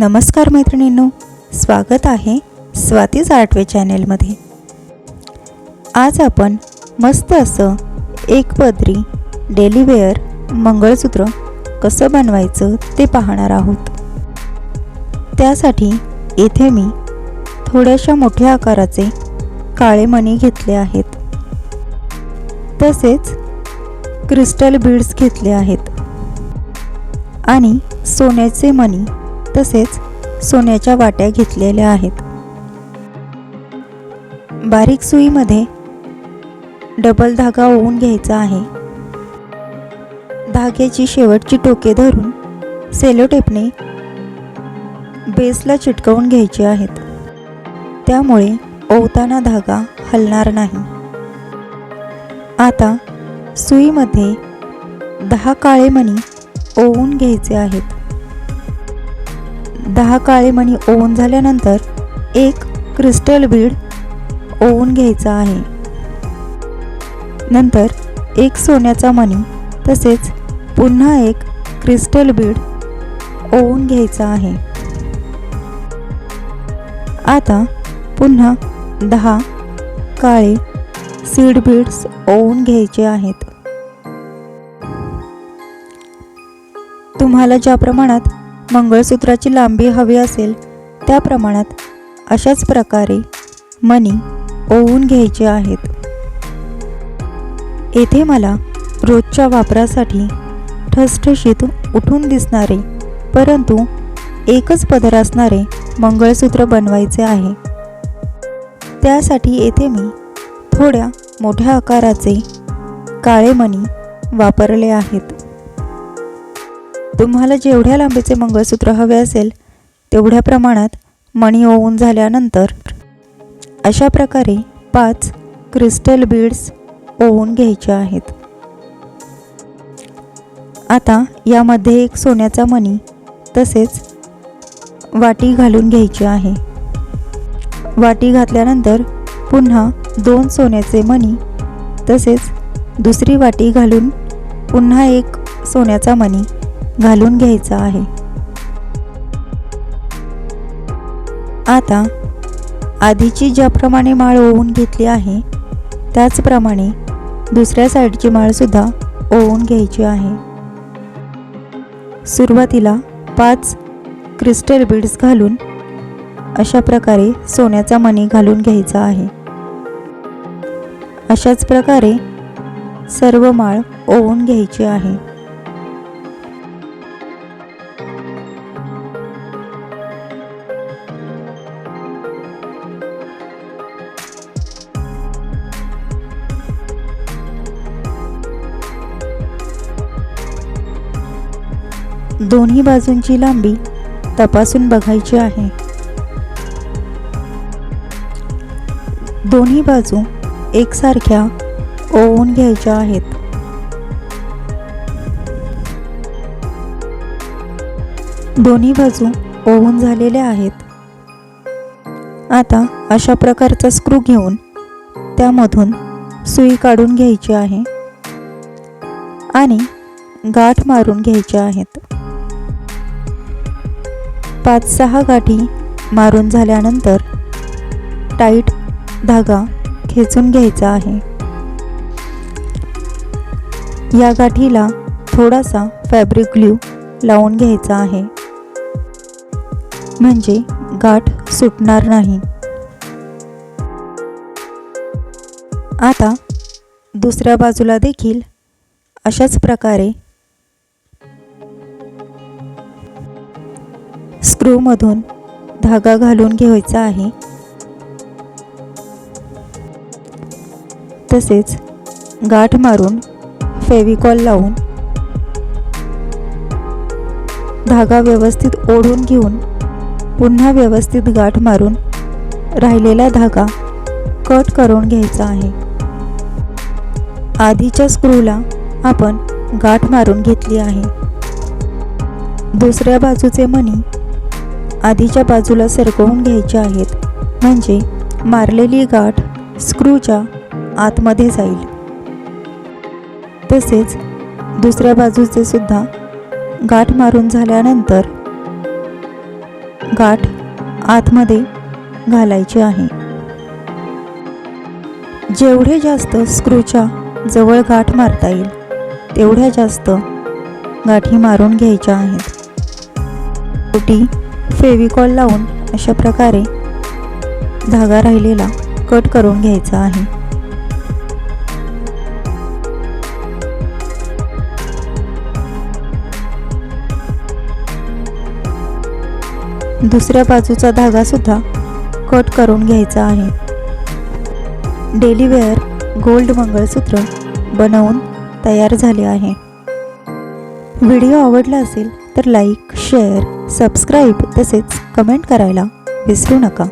नमस्कार मैत्रिणींनो स्वागत आहे स्वातीज आर्टवे चॅनेलमध्ये. आज आपण मस्त असं एक पदरी डेलीवेअर मंगळसूत्र कसं बनवायचं ते पाहणार आहोत. त्यासाठी येथे मी थोड्याशा मोठ्या आकाराचे काळे मणी घेतले आहेत. तसेच क्रिस्टल बीड्स घेतले आहेत. आणि सोन्याचे मणी तसेच सोन्याच्या वाट्या घेतलेल्या आहेत. बारीक सुईमध्ये डबल धागा ओवून घ्यायचा आहे. धाग्याची शेवटची टोके धरून सेलोटेपने बेसला चिटकवून घ्यायचे आहेत. त्यामुळे ओवताना धागा हलणार नाही. आता सुईमध्ये दहा काळे मणी ओवून घ्यायचे आहेत. दहा काळे मणी ओवून झाल्यानंतर एक क्रिस्टल बीड ओवून घ्यायचा आहे. नंतर एक सोन्याचा मणी तसेच पुन्हा एक क्रिस्टल बीड ओवून घ्यायचा आहे. आता पुन्हा दहा काळे सीड बीड्स ओवून घ्यायचे आहेत. तुम्हाला ज्या प्रमाणात मंगळसूत्राची लांबी हवी असेल त्या प्रमाणात अशाच प्रकारे मणी ओवून घ्यायचे आहेत. येथे मला रोजच्या वापरासाठी ठसठशीत उठून दिसणारे परंतु एकच पदर असणारे मंगळसूत्र बनवायचे आहे. त्यासाठी येथे मी थोड्या मोठ्या आकाराचे काळे मणी वापरले आहेत. तुम्हाला जेवढ्या लांबीचे मंगळसूत्र हवे असेल तेवढ्या प्रमाणात मणी ओवून झाल्यानंतर अशा प्रकारे पाच क्रिस्टल बीड्स ओवून घ्यायचे आहेत. आता यामध्ये एक सोन्याचा मणी तसेच वाटी घालून घ्यायची आहे. वाटी घातल्यानंतर पुन्हा दोन सोन्याचे मणी तसेच दुसरी वाटी घालून पुन्हा एक सोन्याचा मणी. घालून घ्यायचा आहे. आता आधीची ज्याप्रमाणे माळ ओवून घेतली आहे त्याचप्रमाणे दुसऱ्या साईडची माळसुद्धा ओवून घ्यायची आहे. सुरुवातीला पाच क्रिस्टल बीड्स घालून अशा प्रकारे सोन्याचा मणी घालून घ्यायचा आहे. अशाच प्रकारे सर्व माळ ओवून घ्यायची आहे. दोन्ही बाजूंची लांबी तपासून बघायची आहे. दोन्ही बाजू एकसारख्या ओवून घ्यायच्या आहेत. दोन्ही बाजू ओवून झालेल्या आहेत. आता अशा प्रकारचा स्क्रू घेऊन त्यामधून सुई काढून घ्यायची आहे आणि गाठ मारून घ्यायच्या आहेत. पाच सहा गाठी मारून झाल्यानंतर टाईट धागा खेचून घ्यायचा आहे. या गाठीला थोडासा फॅब्रिक ग्ल्यू लावून घ्यायचा आहे. म्हणजे गाठ सुटणार नाही. आता दुसऱ्या बाजूला देखील अशाच प्रकारे स्क्रूमधून धागा घालून घ्यायचा आहे. तसेच गाठ मारून फेविकॉल लावून धागा व्यवस्थित ओढून घेऊन पुन्हा व्यवस्थित गाठ मारून राहिलेला धागा कट करून घ्यायचा आहे. आधीच्या स्क्रूला आपण गाठ मारून घेतली आहे. दुसऱ्या बाजूचे मणी आधीच्या बाजूला सरकवून घ्यायचे आहेत. म्हणजे मारलेली गाठ स्क्रूच्या आतमध्ये जाईल. तसेच दुसऱ्या बाजूचे सुद्धा गाठ मारून झाल्यानंतर गाठ आतमध्ये घालायची आहे. जेवढे जास्त स्क्रूच्या जवळ गाठ मारता येईल तेवढ्या जास्त गाठी मारून घ्यायच्या आहेत. शेवटी फेविकॉल लावून अशा प्रकारे धागा राहिलेला कट करून घ्यायचा आहे. दुसऱ्या बाजूचा धागा सुद्धा कट करून घ्यायचा आहे. डेलीवेअर गोल्ड मंगळसूत्र बनवून तयार झाले आहे. व्हिडिओ आवडला असेल तर लाईक शेअर सबस्क्राईब तसेच कमेंट करायला विसरू नका.